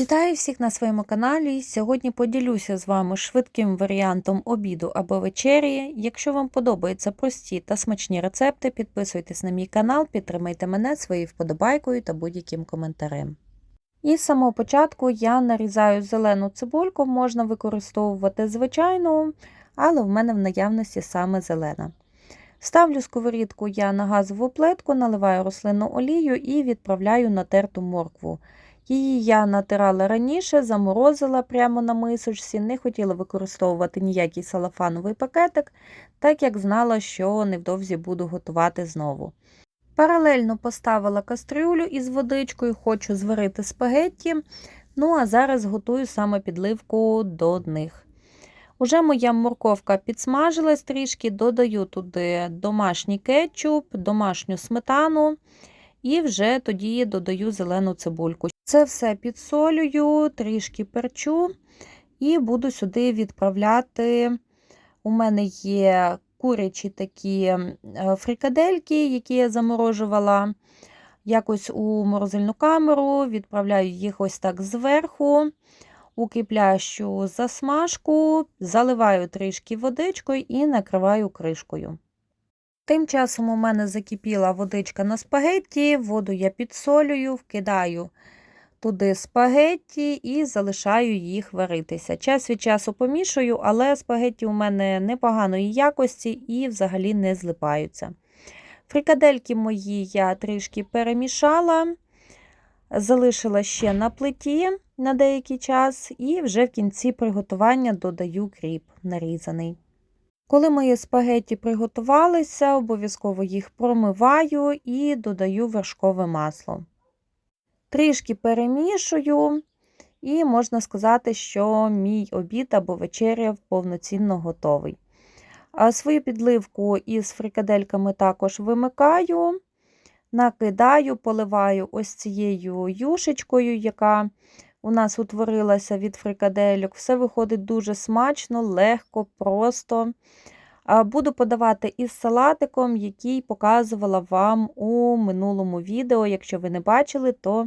Вітаю всіх на своєму каналі. Сьогодні поділюся з вами швидким варіантом обіду або вечері. Якщо вам подобаються прості та смачні рецепти, підписуйтесь на мій канал, підтримайте мене своєю вподобайкою та будь-яким коментарем. І з самого початку я нарізаю зелену цибульку, можна використовувати звичайну, але в мене в наявності саме зелена. Ставлю сковорідку я на газову плитку, наливаю рослинну олію і відправляю на терту моркву. Її я натирала раніше, заморозила прямо на мисочці, не хотіла використовувати ніякий салафановий пакетик, так як знала, що невдовзі буду готувати знову. Паралельно поставила кастрюлю із водичкою, хочу зварити спагетті, ну а зараз готую саме підливку до них. Уже моя морковка підсмажилась трішки, додаю туди домашній кетчуп, домашню сметану і вже тоді додаю зелену цибульку. Це все підсолюю, трішки перчу і буду сюди відправляти. У мене є курячі такі фрикадельки, які я заморожувала якось у морозильну камеру, відправляю їх ось так зверху, у киплящу засмажку, заливаю трішки водичкою і накриваю кришкою. Тим часом у мене закипіла водичка на спагетті, воду я підсолюю, вкидаю туди спагетті і залишаю їх варитися. Час від часу помішую, але спагетті у мене непоганої якості і взагалі не злипаються. Фрикадельки мої я трішки перемішала, залишила ще на плиті на деякий час, і вже в кінці приготування додаю кріп нарізаний. Коли мої спагетті приготувалися, обов'язково їх промиваю і додаю вершкове масло. Трішки перемішую, і можна сказати, що мій обід або вечеря повноцінно готовий. Свою підливку із фрикадельками також вимикаю, накидаю, поливаю ось цією юшечкою, яка у нас утворилася від фрикадельок. Все виходить дуже смачно, легко, просто. Буду подавати із салатиком, який показувала вам у минулому відео. Якщо ви не бачили, то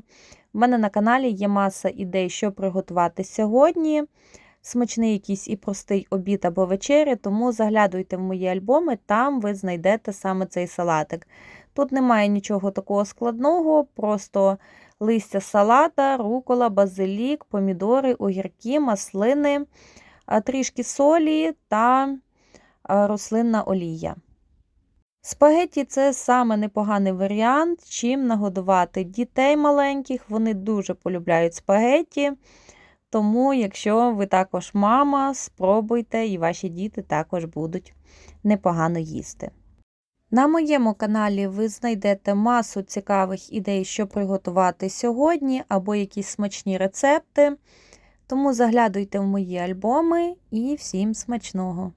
в мене на каналі є маса ідей, що приготувати сьогодні. Смачний якийсь і простий обід або вечеря, тому заглядуйте в мої альбоми, там ви знайдете саме цей салатик. Тут немає нічого такого складного, просто листя салата, рукола, базилік, помідори, огірки, маслини, трішки солі та рослинна олія. Спагетті це саме непоганий варіант, чим нагодувати дітей маленьких, вони дуже полюбляють спагетті. Тому, якщо ви також мама, спробуйте, і ваші діти також будуть непогано їсти. На моєму каналі ви знайдете масу цікавих ідей, що приготувати сьогодні, або якісь смачні рецепти. Тому заглядуйте в мої альбоми і всім смачного!